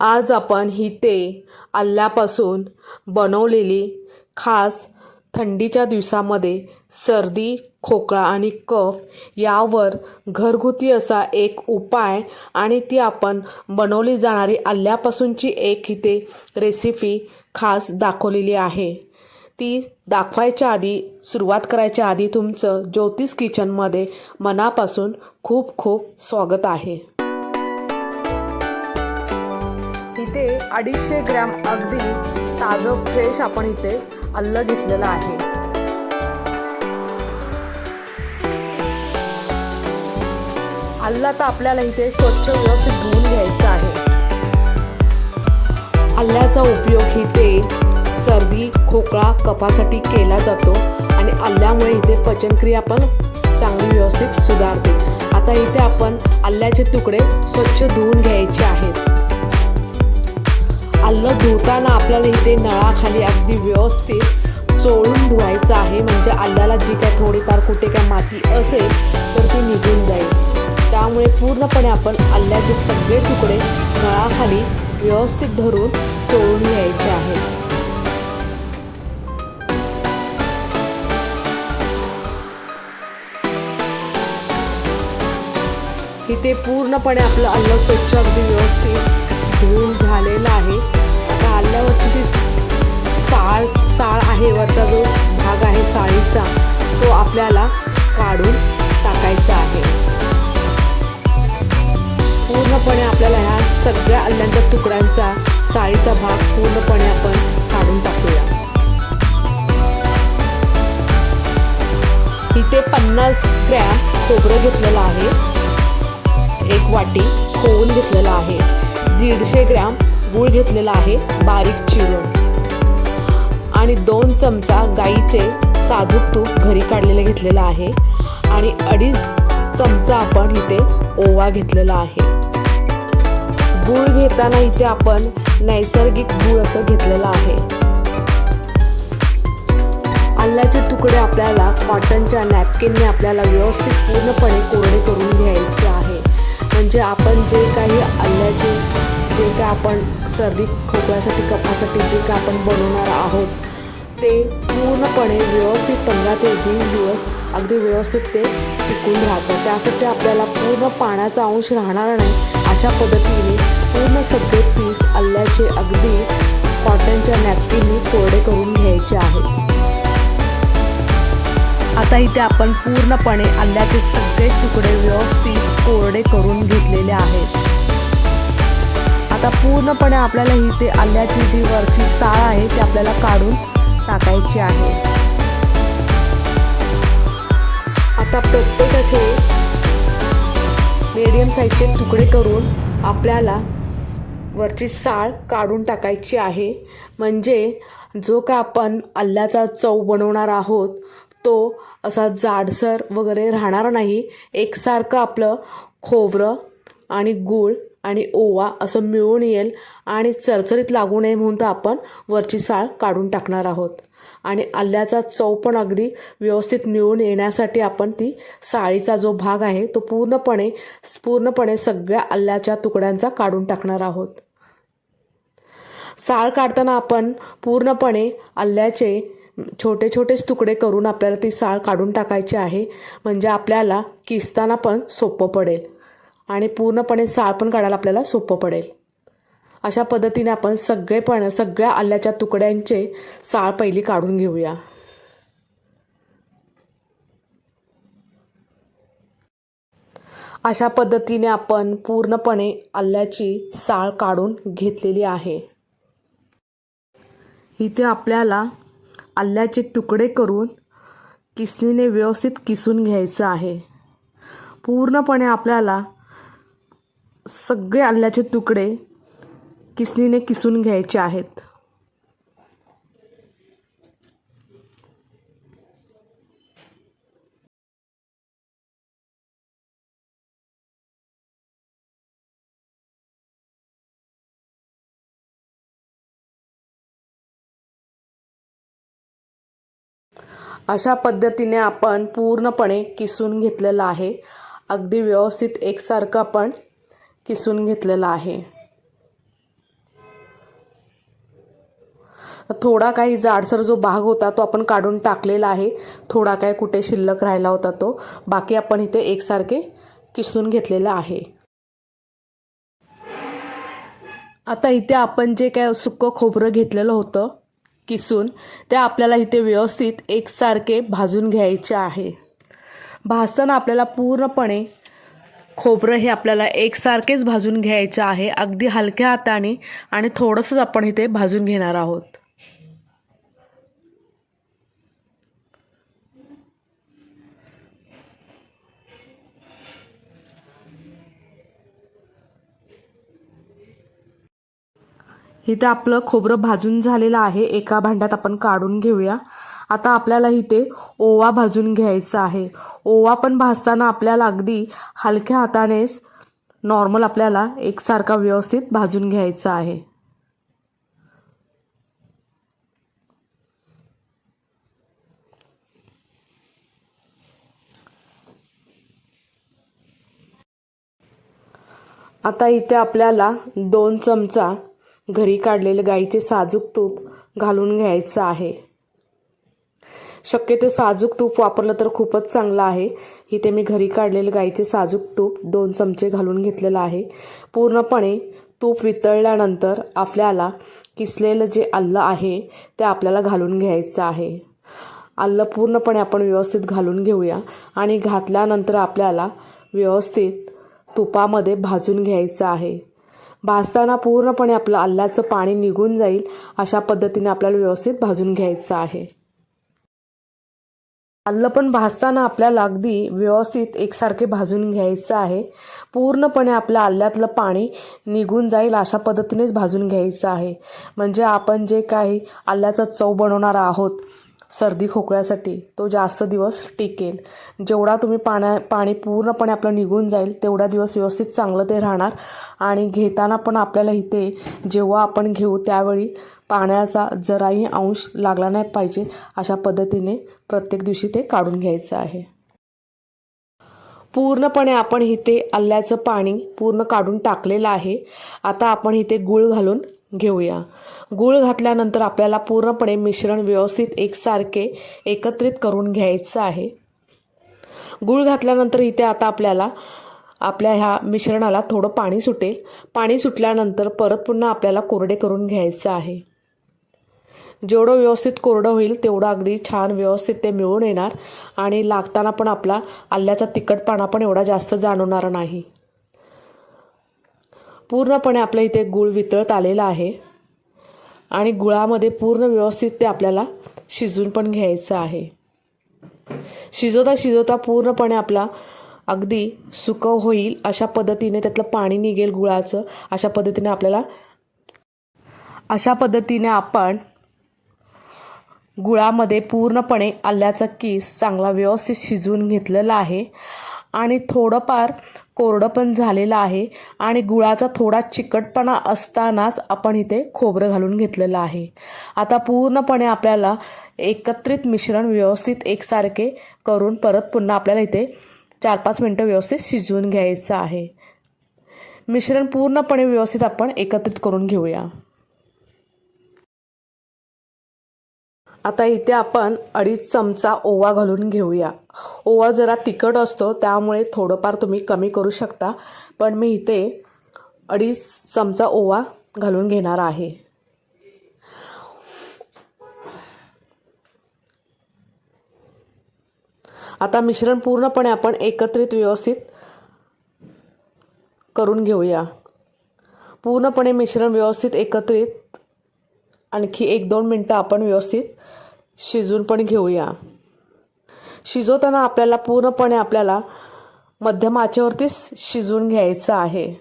आज आपण ही ते आल्यापासून बनवलेली खास थंडीच्या दिवसामध्ये सर्दी खोकळा आणि कफ यावर घरगुती असा एक उपाय आणि ती आपण बनवली जाणारी आल्यापासूनची एक इथे रेसिपी खास दाखवलेली आहे. ती दाखवायच्या आधी सुरुवात करायच्या आधी तुमचं ज्योतिष किचनमध्ये मनापासून खूप खूप स्वागत आहे. इथे अडीचशे ग्रॅम अगदी ताजं फ्रेश आपण इथे अल्ल घेतलेलं आहे. अल्ला तर आपल्याला इथे स्वच्छ व्यवस्थित धुवून घ्यायचं आहे. आल्याचा उपयोग इथे सर्दी खोकळा कपासाठी केला जातो आणि आल्यामुळे इथे पचनक्रिया पण चांगली व्यवस्थित सुधारते. आता इथे आपण आल्याचे तुकडे स्वच्छ धुवून घ्यायचे आहेत. आलं धुताना आपल्याला इथे नळाखाली अगदी व्यवस्थित चोळून धुवायचं आहे. म्हणजे आल्याला जी काय थोडीफार कुठे काय माती असेल तर ती निघून जाईल. त्यामुळे पूर्णपणे आपण आल्याचे सगळे तुकडे नळाखाली व्यवस्थित धरून चोळून घ्यायचे आहेत इथे पूर्णपणे आपलं अल्ल स्वच्छ अगदी व्यवस्थित धुवून झालेलं साळ जो भाग आहे साळीचा तो आपल्याला काढून टाकायचा आहे. पूर्णपणे आपल्याला ह्या सगळ्या अल्ल्यांच्या तुकड्यांचा साळीचा भाग पूर्णपणे आपण काढून टाकूया. इथे पन्नास ग्रॅम खोबरं घेतलेलं आहे. एक वाटी कोवून घेतलेला आहे. दीडशे ग्रॅम गूळ घेतलेला आहे बारीक चिरून. आणि दोन चमचा गाईचे साजूक तूप घरी काढलेलं घेतलेलं आहे. आणि अडीच चमचा आपण इथे ओवा घेतलेला आहे. गूळ घेताना इथे आपण नैसर्गिक गूळ असं घेतलेलं आहे. आल्याचे तुकडे आपल्याला कॉटनच्या नॅपकिनने आपल्याला व्यवस्थित पूर्णपणे कोरडे करून घ्यायचे आहे. म्हणजे आपण जे काही आल्याचे जे काय आपण सर्दी खोकल्यासाठी कपासाठी जे काय आपण बनवणार आहोत ते पूर्णपणे व्यवस्थित पंधरा ते वीस दिवस अगदी व्यवस्थित ते टिकून राहतं. त्यासाठी आपल्याला पूर्ण पाण्याचा अंश राहणार नाही. अशा पद्धतीने पूर्ण सगळे पीस आल्याचे अगदी कॉटनच्या नॅपकिनने कोरडे करून घ्यायचे आहेत आता इथे आपण पूर्णपणे आल्याचे सगळे तुकडे व्यवस्थित कोरडे करून घेतलेले आहेत. आता पूर्णपणे आपल्याला इथे आल्याची जी वरची साळ आहे ती आपल्याला काढून टाकायची आहे. आता प्रत्येक असे मीडियम साईजचे तुकडे करून आपल्याला वरची साळ काढून टाकायची आहे. म्हणजे जो का आपण आल्याचा चव बनवणार आहोत तो असा जाडसर वगैरे राहणार नाही. एकसारखं आपलं खोबरं आणि गूळ आणि ओवा असं मिळून येईल आणि चरचरीत लागू नये म्हणून तर आपण वरची साळ काढून टाकणार आहोत. आणि आल्याचा चव पण अगदी व्यवस्थित मिळून येण्यासाठी आपण ती साळीचा जो भाग आहे तो पूर्णपणे पूर्णपणे सगळ्या आल्याच्या तुकड्यांचा काढून टाकणार आहोत. साळ काढताना आपण पूर्णपणे आल्याचे छोटे छोटेच तुकडे करून आपल्याला ती साळ काढून टाकायची आहे. म्हणजे आपल्याला किसताना पण सोपं पडेल. आणि पूर्णपणे साळ पण काढायला आपल्याला सोपं पडेल. अशा पद्धतीने आपण सगळे पण सगळ्या आल्याच्या तुकड्यांचे साळ पहिली काढून घेऊया. अशा पद्धतीने आपण पूर्णपणे आल्याची साळ काढून घेतलेली आहे. इथे आपल्याला आल्याचे तुकडे करून किसणीने व्यवस्थित किसून घ्यायचं आहे. पूर्णपणे आपल्याला सगळे आल्याचे तुकडे किसनीने किसून घ्यायचे आहेत. अशा पद्धतीने आपण पूर्णपणे किसून घेतलेलं आहे. अगदी व्यवस्थित एकसारखं आपण किसून घेतलेला आहे. थोडा काही जाडसर जो भाग होता तो आपण काढून टाकलेला आहे. थोडा काय कुठे शिल्लक राहिला होता तो. बाकी आपण इथे एकसारखे किसून घेतलेला आहे. आता इथे आपण जे काय सुक्कं खोबरं घेतलेलं होतं किसून ते आपल्याला इथे व्यवस्थित एकसारखे भाजून घ्यायचे आहे. भाजताना आपल्याला पूर्णपणे खोबरं हे आपल्याला एकसारखेच भाजून घ्यायचं आहे. अगदी हलक्या हाताने आणि थोडंसंच आपण इथे भाजून घेणार आहोत. इथे आपलं खोबरं भाजून झालेलं आहे. एका भांड्यात आपण काढून घेऊया. आता आपल्याला इथे ओवा भाजून घ्यायचा आहे. ओवा पण भाजताना आपल्याला अगदी हलक्या हातानेच नॉर्मल आपल्याला एकसारखा व्यवस्थित भाजून घ्यायचा आहे. आता इथे आपल्याला दोन चमचा घरी काढलेले गाईचे साजूक तूप घालून घ्यायचं आहे. शक्यतो साजूक तूप वापरलं तर खूपच चांगलं आहे. इथे मी घरी काढलेले गाईचे साजूक तूप दोन चमचे घालून घेतलेलं आहे. पूर्णपणे तूप वितळल्यानंतर आपल्याला किसलेलं जे आल्लं आहे ते आपल्याला घालून घ्यायचं आहे. आल्लं पूर्णपणे आपण व्यवस्थित घालून घेऊया आणि घातल्यानंतर आपल्याला व्यवस्थित तुपामध्ये भाजून घ्यायचं आहे. भाजताना पूर्णपणे आपलं आल्ल्याचं पाणी निघून जाईल अशा पद्धतीने आपल्याला व्यवस्थित भाजून घ्यायचं आहे. आलं पण भाजताना आपल्याला अगदी व्यवस्थित एकसारखे भाजून घ्यायचं आहे. पूर्णपणे आपल्या आल्यातलं पाणी निघून जाईल अशा पद्धतीनेच भाजून घ्यायचं आहे. म्हणजे आपण जे काही आल्याचा चव बनवणार आहोत सर्दी खोकल्यासाठी तो जास्त दिवस टिकेल. जेवढा तुम्ही पाण्या पाणी पूर्णपणे आपलं निघून जाईल तेवढा दिवस व्यवस्थित चांगलं ते राहणार. आणि घेताना पण आपल्याला इथे जेव्हा आपण घेऊ त्यावेळी पाण्याचा जराही अंश लागला नाही पाहिजे अशा पद्धतीने प्रत्येक दिवशी ते काढून घ्यायचं आहे. पूर्णपणे आपण इथे आल्याचं पाणी पूर्ण काढून टाकलेलं आहे. आता आपण इथे गूळ घालून घेऊया. गूळ घातल्यानंतर आपल्याला पूर्णपणे मिश्रण व्यवस्थित एकसारखे एकत्रित करून घ्यायचं आहे. गूळ घातल्यानंतर इथे आता आपल्याला आपल्या ह्या मिश्रणाला थोडं पाणी सुटेल. पाणी सुटल्यानंतर परत पुन्हा आपल्याला कोरडे करून घ्यायचं आहे. जेवढं व्यवस्थित कोरडं होईल तेवढं अगदी छान व्यवस्थित ते मिळून येणार आणि लागताना पण आपला आल्याचा तिखटपणा पण एवढा जास्त जाणवणार नाही. पूर्णपणे आपल्या इथे गूळ वितळत आलेला आहे. आणि गुळामध्ये पूर्ण व्यवस्थित ते आपल्याला शिजून पण घ्यायचं आहे. शिजवता शिजवता पूर्णपणे आपला अगदी सुकं होईल अशा पद्धतीने त्यातलं पाणी निघेल गुळाचं. अशा पद्धतीने आपल्याला अशा पद्धतीने आपण गुळामध्ये पूर्णपणे आल्याचा किस चांगला व्यवस्थित शिजवून घेतलेला आहे. आणि थोडंफार कोरडं पण झालेलं आहे आणि गुळाचा थोडा चिकटपणा असतानाच आपण इथे खोबरं घालून घेतलेलं आहे. आता पूर्णपणे आपल्याला एकत्रित मिश्रण व्यवस्थित एकसारखे करून परत पुन्हा आपल्याला इथे चार पाच मिनटं व्यवस्थित शिजवून घ्यायचं आहे. मिश्रण पूर्णपणे व्यवस्थित आपण एकत्रित करून घेऊया. आता इथे आपण अडीच चमचा ओवा घालून घेऊया. ओवा जरा तिखट असतो त्यामुळे थोडंफार तुम्ही कमी करू शकता. पण मी इथे अडीच चमचा ओवा घालून घेणार आहे. आता मिश्रण पूर्णपणे आपण एकत्रित व्यवस्थित करून घेऊया. पूर्णपणे मिश्रण व्यवस्थित एकत्रित आणखी एक दोन मिनटं आपण व्यवस्थित शिजून पण घेऊया. शिजवताना आपल्याला पूर्णपणे आपल्याला मध्यम आचेवरतीच शिजवून घ्यायचं आहे.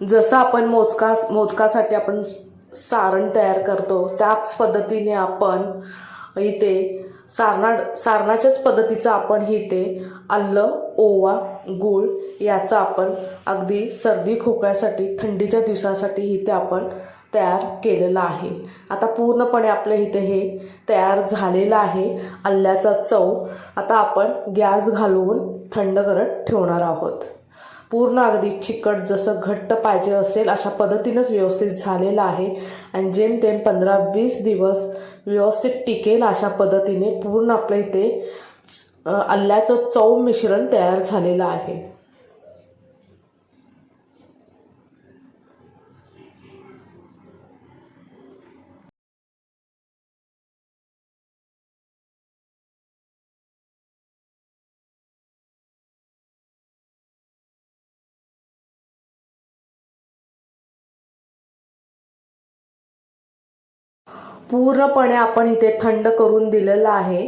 जसं आपण मोजका मोदकासाठी आपण सारण तयार करतो त्याच पद्धतीने आपण इथे सारणा सारणाच्याच पद्धतीचं आपण इथे आलं ओवा गूळ याचा आपण अगदी सर्दी खोकळ्यासाठी थंडीच्या दिवसासाठी इथे आपण तयार केलेलं आहे. आता पूर्णपणे आपलं इथे हे तयार झालेलं आहे. आल्याचा चव आता आपण गॅस घालवून थंड करत ठेवणार आहोत. पूर्ण अगदी चिकट जसं घट्ट पाहिजे असेल अशा पद्धतीनंच व्यवस्थित झालेलं आहे. आणि जेमतेम पंधरा वीस दिवस व्यवस्थित टिकेल अशा पद्धतीने पूर्ण आपल्या इथे आल्याचं चव मिश्रण तयार झालेलं आहे. पूर्णपणे आपण इथे थंड करून दिलेलं आहे.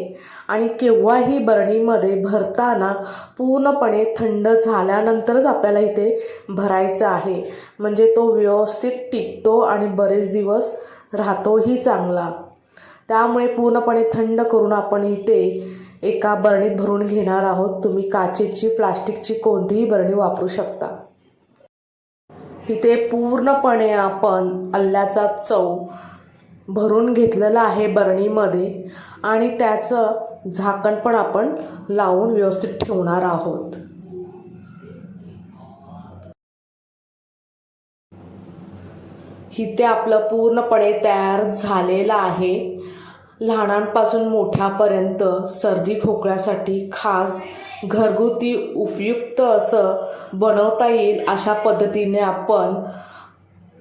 आणि केव्हाही बरणीमध्ये भरताना पूर्णपणे थंड झाल्यानंतरच आपल्याला इथे भरायचं आहे. म्हणजे तो व्यवस्थित टिकतो आणि बरेच दिवस राहतोही चांगला. त्यामुळे पूर्णपणे थंड करून आपण इथे एका बरणीत भरून घेणार आहोत. तुम्ही काचेची प्लास्टिकची कोणतीही बरणी वापरू शकता. इथे पूर्णपणे आपण अल्ल्याचा चव भरून घेतलेला आहे बरणीमध्ये आणि त्याचं झाकण पण आपण लावून व्यवस्थित ठेवणार आहोत. इथे आपलं पूर्णपणे तयार झालेलं आहे. लहानांपासून मोठ्यापर्यंत सर्दी खोकल्यासाठी खास घरगुती उपयुक्त असं बनवता येईल अशा पद्धतीने आपण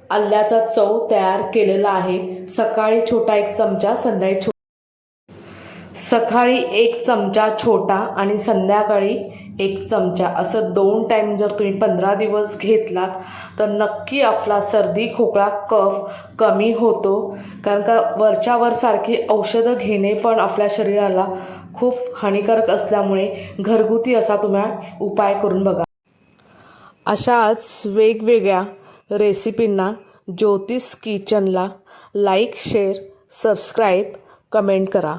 आल्याचा चव तयार केलेला आहे. सकाळी छोटा एक चमचा संध्याकाळी छो सकाळी एक चमचा छोटा आणि संध्याकाळी एक चमचा. असं दोन टाईम जर तुम्ही पंधरा दिवस घेतलात तर नक्की आपला सर्दी खोकळा कफ कमी होतो. कारण का वरच्यावर सारखी औषधं घेणे पण आपल्या शरीराला खूप हानिकारक असल्यामुळे घरगुती असा तुम्ही उपाय करून बघा. अशाच वेगवेगळ्या रेसिपींना ज्योतिष किचनला लाईक शेअर सबस्क्राईब कमेंट करा.